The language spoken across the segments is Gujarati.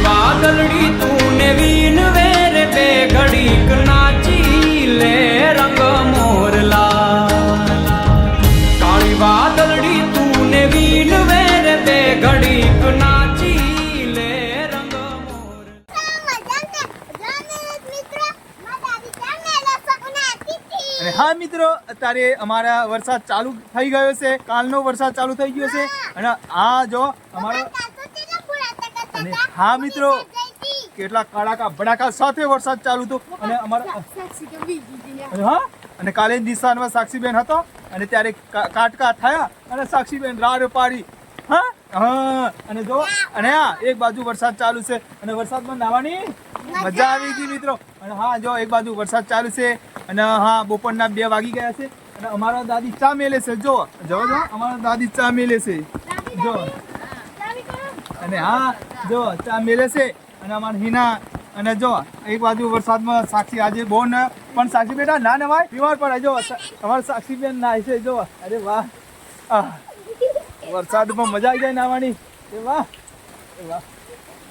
કાળી વાદળડી તું ને વીન વેર બે ઘડીક નાચી લે રંગ મોરલા. કાળી વાદળી તું ને વીન વેર બે ઘડીક નાચી લે રંગ મોર અને હા મિત્રો અત્યારે અમારા વરસાદ ચાલુ થઈ ગયો છે કાલનો વરસાદ ચાલુ થઈ ગયો છે. અને આ જો અમારો અને હા મિત્રો કેટલા કડાકા ભડાકા સાથે વરસાદ ચાલુ હતો અને અમારા હા અને કાલે નિશાનમાં સાક્ષીબેન હતો અને ત્યારે કાટકા થયા અને સાક્ષીબેન રાડ પાડી. હા હા અને જો અને હા એક બાજુ વરસાદ ચાલુ છે અને વરસાદમાં નાવાની મજા આવી ગઈ મિત્રો. અને હા જો એક બાજુ વરસાદ ચાલુ છે અને હા બપોરના બે વાગી ગયા છે અને અમારા દાદી ચા મેલે છે. જો જો જો અમારા દાદી ચા મેલે છે. જો. અને હા જો, ચા મેલે છે અને અમારા હિના અને જો, એક બાજુ વરસાદમાં સાક્ષી આજે બહુ ન પણ સાક્ષી બેટા, ના નવાય બીમાર પડે જો અમારા સાક્ષી બેન નાય છે જો. અરે વાહ. વરસાદમાં મજા આવી જાય નાવાની એ વાહ. વાહ.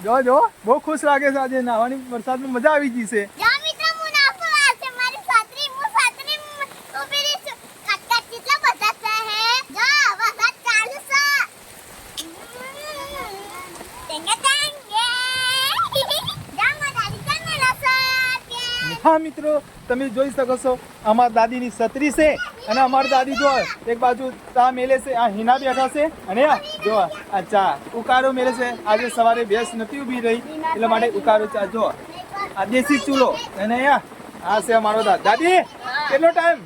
જો જો, બહુ ખુશ લાગે છે આજે નાવાની વરસાદમાં મજા આવી ગઈ છે. હા મિત્રો તમે જોઈ શકો છો અમારા દાદીની છત્રી છે અને અમારી દાદી જો એક બાજુ ચા મેલે છે આ હિના બેઠા છે અને જો આ ચા ઉકાળો મેલે છે. આજે સવારે ભેંસ નથી ઊભી રહી એટલે માટે ઉકાળો ચા જો આ દેશી ચૂલો અને આ છે અમારો દાદ દાદી કેટલો ટાઈમ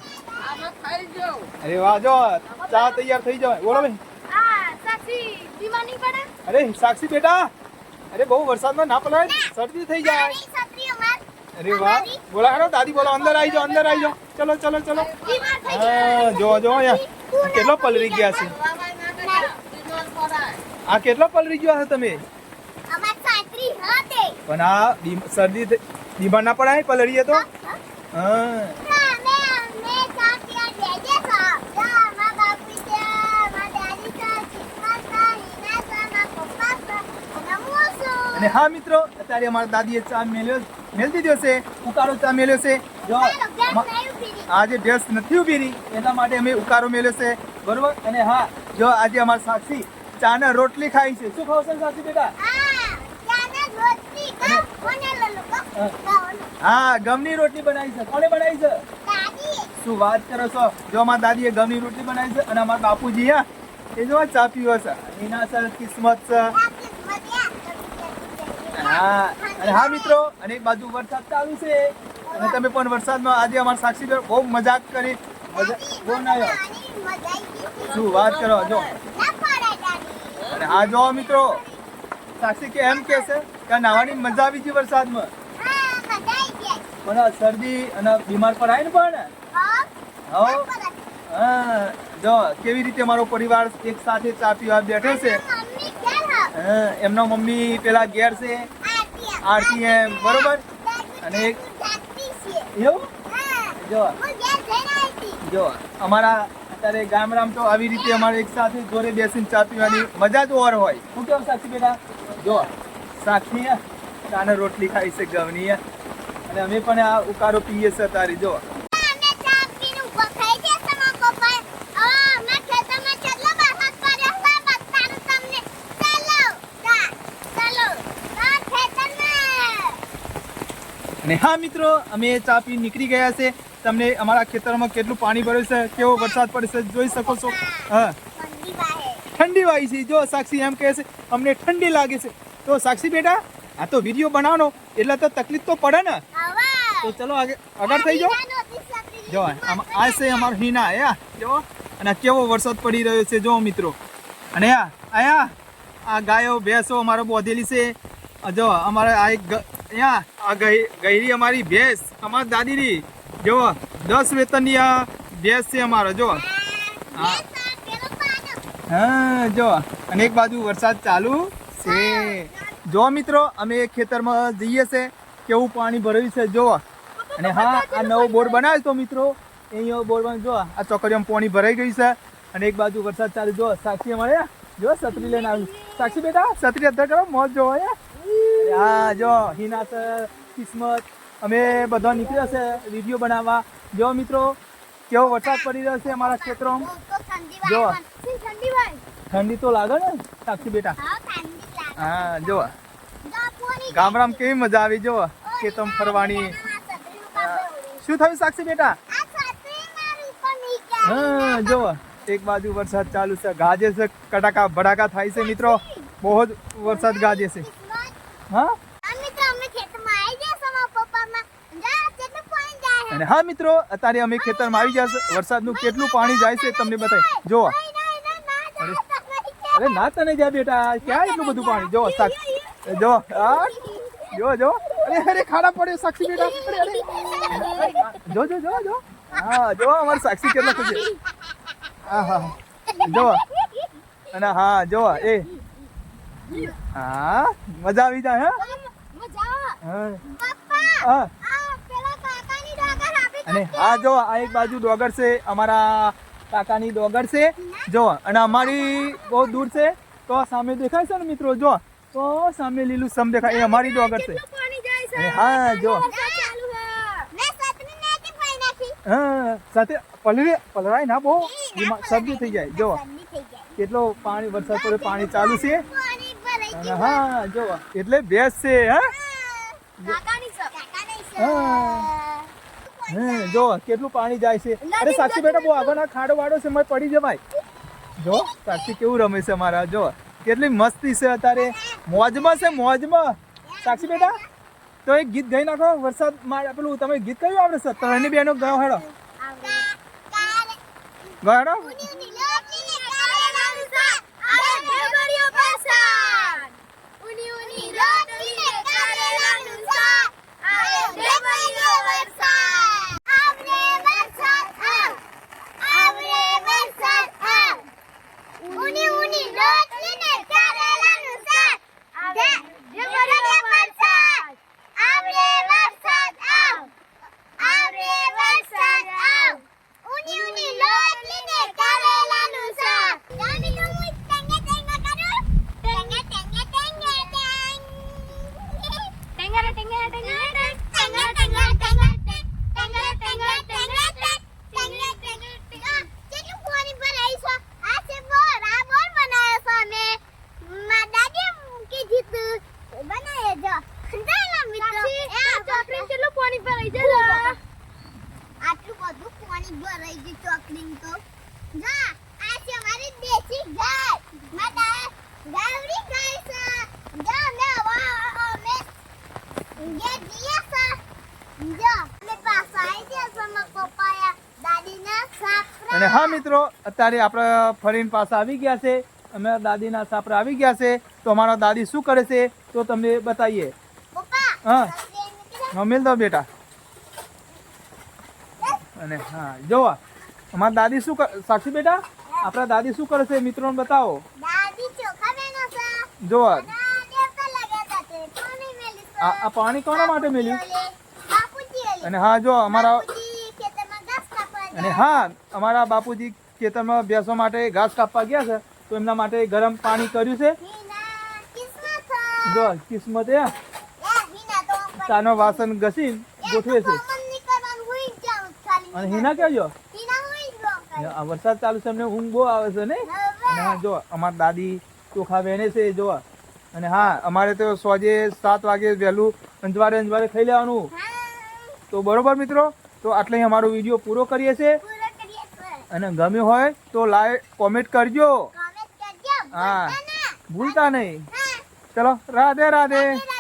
અરે વાહ જો ચા તૈયાર થઈ જાય બોલો ભાઈ. અરે સાક્ષી બેટા અરે બહુ વરસાદમાં ના પલાય. શરદી થઈ જાય. અરે વાહ. બોલા હેડો દાદી બોલો અંદર આવી જાઓ અંદર આવી જાઓ. ચલો ચલો ચલો. હા જો જો અહીંયા. કેટલો પલરી ગયા છે? આ કેટલો પલરી ગયો છે તમે? પણ આ શરદી બીમાર ના પડાય પલળીએ તો? હા. અને હા મિત્રો અત્યારે અમારા દાદીએ ચા મેલ્યો મેળ દીધો છે. ઉકાળો ચા મેલ્યો છે. જો આજે ડ્રેસ નથી ઊભી રહી. એના માટે અમે ઉકાળો મેલ્યો છે. બરોબર? અને હા જો આજે અમારા સાક્ષી ચા ને રોટલી ખાઈ છે. શું ખાવ છે સાક્ષી બેટા? હા ગમની રોટલી બનાવી છે. કોને બનાવી છે? શું વાત કરો છો? જો અમારા દાદીએ ગમની રોટલી બનાવી છે અને અમારા બાપુજી હા એ જો ચા પીવો છે. એના સર કિસ્મત છે. હા અને હા મિત્રો અને એક બાજુ વરસાદ ચાલુ છે. અને તમે પણ વરસાદમાં આજે અમારા સાક્ષી બહુ મજાક કરી બહુ શું વાત કરો જો. અને હા જો મિત્રો સાક્ષી કે એમ કે છે કે નાવાની મજા આવી છે વરસાદમાં. પણ શરદી અને બીમાર પડાય ને પણ? હો હા જો કેવી રીતે મારો પરિવાર એક સાથે ચા પીવા બેઠો છે? એમનો મમ્મી પેલા ઘેર છે. આરતી એમ બરોબર? અને એક એવું? જો. જો, અમારા અત્યારે ગામડામાં તો આવી રીતે અમારે એક સાથે જોડે બેસીને ચા પીવાની મજા જ ઓર હોય. શું કેવું સાક્ષી બેટા? જો, સાક્ષી ચાને રોટલી ખાઈ છે ગવની અને અમે પણ આ ઉકારો પીએ છે તારી જો. અને હા મિત્રો, અમે ચા પી નીકળી ગયા છે. તમને અમારા ખેતરમાં કેટલું પાણી ભર્યું છે, કેવો વરસાદ પડે છે, જોઈ શકો છો. હા. ઠંડી વાય છે. જો સાક્ષી એમ કહે છે, અમને ઠંડી લાગે છે. તો સાક્ષી બેટા, આ તો વીડિયો બનાવવાનો, એટલે તો તકલીફ તો પડે ને. તો ચલો આગળ થઈ જાઓ. જો આ છે અમારો હિના, હે જો, અને કેવો વરસાદ પડી રહ્યો છે, જો મિત્રો. અને આ આયા આ ગાયો, ભેંસો અમારો બોધેલી છે. જો, અમારે આ એક અહીંયા, આ ગઈરી અમારી ભેંસ, અમારી દાદીની. જો, દસ વેતનની આ ભેંસ છે અમારો, જો. હા. હા, જો. અને એક બાજુ વરસાદ ચાલુ છે. જો મિત્રો, અમે ખેતરમાં જઈએ છે, કેવું પાણી ભરાયું છે, જો. અને હા, આ નવો બોર બનાવ્યો તો મિત્રો, અહીંયા બોરમાં જો, આ ચોકડીમાં પાણી ભરાઈ ગયું છે. અને એક બાજુ વરસાદ ચાલુ, જો, સાક્ષી અમારે જો સત્રી લઈને આવ્યું સાક્ષી બેટા સત્રી અધર કરો, મોજ જો હે જો હિના સર કિસ્મત અમે બધા નીકળ્યા છે વીડિયો બનાવવા. જો મિત્રો કેવો વરસાદ પડી રહ્યો છે અમારા ક્ષેત્રો જો. ઠંડી તો લાગે ને સાક્ષી બેટા? હા જો. ગામડામાં કેવી મજા આવી જો. તમ ફરવાની. શું થયું સાક્ષી બેટા? હા જો. એક બાજુ વરસાદ ચાલુ છે ગાજે છે કડાકા ભડાકા થાય છે મિત્રો. બહુ જ વરસાદ ગાજે છે. હા? અને હા મિત્રો અત્યારે અમે ખેતરમાં આવી જશે વરસાદનું કેટલું પાણી જાય છે તમને બતાવી જો અરે ના તને જા બેટા ક્યાં એટલું બધું પાણી? જોવો સાક્ષી જો જો જો અરે અરે ખાડા પડ્યો સાક્ષી બેટા. અરે અરે. જો જો જો જો. હા જો અમાર સાક્ષી કેટલા ખુશ હા હા જો અને હા જો એ. હા મજા આવી જાય હા? હા. હા. અને હા જો આ એક બાજુ ડોગર છે અમારા કાકાની ડોગર છે. જો અને અમારી બહુ દૂર છે તો સામે દેખાય છે ને મિત્રો જો તો સામે લીલું સમ દેખાય એ અમારી ડોગર છે. હા જો. હા સાથે પલરે પલરાય ના બહુ. સબ્જી થઈ જાય જો. કેટલો પાણી વરસાદ પડે પાણી ચાલુ છે. હા જો એટલે ભેંસ છે હા? હા. જો કેટલું પાણી જાય છે. અરે સાક્ષી બેટા બહુ આગળના ખાડો વાડો છે મેં પડી જવાય. જો સાક્ષી કેવું રમે છે મારા જો. કેટલી મસ્તી છે અત્યારે. મોજમાં છે મોજમાં. સાક્ષી બેટા તો એક ગીત ગાઈ નાખો. વરસાદમાં પેલું તમે ગીત કયું આવડે છે? ત્રણની બેનો ગયો હેડો. ગયો હેડો ઉની ઉની રોટલી ને કારેલાનું શાક આવે જબરદસ્ત વરસાદ આવે વરસાદ આવ આવે વરસાદ આવ ઉની ઉની રોટલી ને કારેલાનું શાક જામી તો હું ટેંગે ટેંગે કરું ટેંગે ટેંગે ટેંગે ટેંગ ટેંગરે ટેંગે ટેંગે ટેંગ ટેંગે ટેંગે ટેંગે ટેંગ ટેંગરે ટેંગે ટેંગે ટેંગ ટેંગે ટેંગે ટેંગ આ કેટલું પાણી ભરાઈ છે આ છે બોર આ બોર બનાવ્યો છે અમે મા દાદી કીધી તું બનાવે જો ચાલો મિત્રો આ ચોકલેટ કેટલું પાણી ભરાઈ છે આટલું બધું પાણી ભરાઈ ગયું ચોકલેટ તો જા આ છે અમારી દેશી ગાય માતા ગાવડી ગાય છે જા મે વા અમે જે દિયા છે જો મે પાસા આવી ગયા છે મારા પપ્પાયા દાદીના સાપરા અને હા મિત્રો અત્યારે આપણે ફરીને પાસે આવી ગયા છે. અમે દાદીના સાપરા આવી ગયા છે. તો અમારા દાદી શું કરે છે? તો તમને બતાવીએ. હા. મિલ દો બેટા. અને હા જોવા. અમારા દાદી શું કરે સાક્ષી બેટા? આપણા દાદી શું કરે છે? મિત્રોને બતાવો. જોવા. આ પાણી કોના માટે મેલ્યું. અને હા જો અમારા અને હા અમારા બાપુજી ખેતરમાં ભેંસો માટે ઘાસ કાપવા ગયા છે તો એમના માટે ગરમ પાણી કર્યું છે. જો કિસ્મત એ તાનો વાસણ ઘસીને ગોઠવે છે. અને હિના કહેજો. આ વરસાદ ચાલુ છે એમને ઊંઘ બહુ આવે છે ને? અને જો અમારા દાદી ચોખા વહેણે છે જો. અને હા અમારે તો સોજે સાત વાગે વહેલું અંજવારે અંજવારે ખાઈ લેવાનું. તો બરોબર મિત્રો? તો આટલે અમારો વીડિયો પૂરો કરીએ છીએ. અને ગમ્યું હોય તો લાઈક કોમેન્ટ કરજો. હા. ભૂલતા નહીં. ચલો રાધે રાધે.